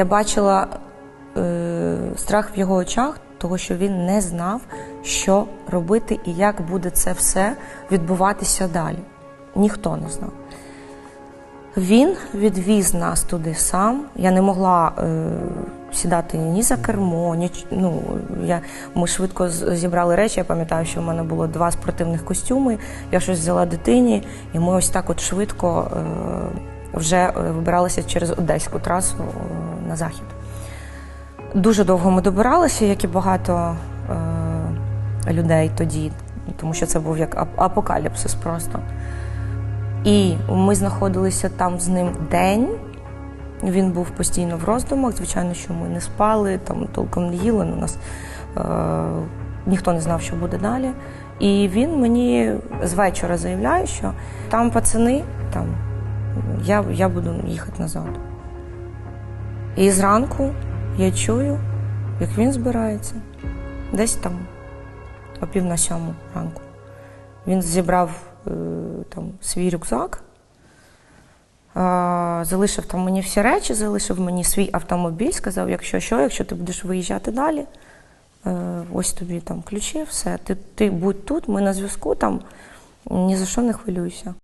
Я бачила е, страх в його очах, того що він не знав, що робити і як буде це все відбуватися далі. Ніхто не знав. Він відвіз нас туди сам. Я не могла е, сідати ні за кермо, ні, ну, я, ми швидко зібрали речі. Я пам'ятаю, що в мене було два спортивних костюми. Я щось взяла дитині, і ми ось так от швидко е, вже е, вибиралися через одеську трасу е, на захід. Дуже довго ми добиралися, як і багато е, людей тоді, тому що це був як апокаліпсис просто. І ми знаходилися там з ним день. Він був постійно в роздумах. Звичайно, що ми не спали, там толком не їли. У нас е, ніхто не знав, що буде далі. І він мені з вечора заявляє, що там пацани, там я, я буду їхати назад. І зранку я чую, як він збирається десь там, о пів на сьому ранку. Він зібрав е, там свій рюкзак, залишив там мені всі речі, залишив мені свій автомобіль, сказав, якщо що, якщо ти будеш виїжджати далі, е, ось тобі там ключі, все, ти, ти будь тут, ми на зв'язку там, ні за що не хвилюйся.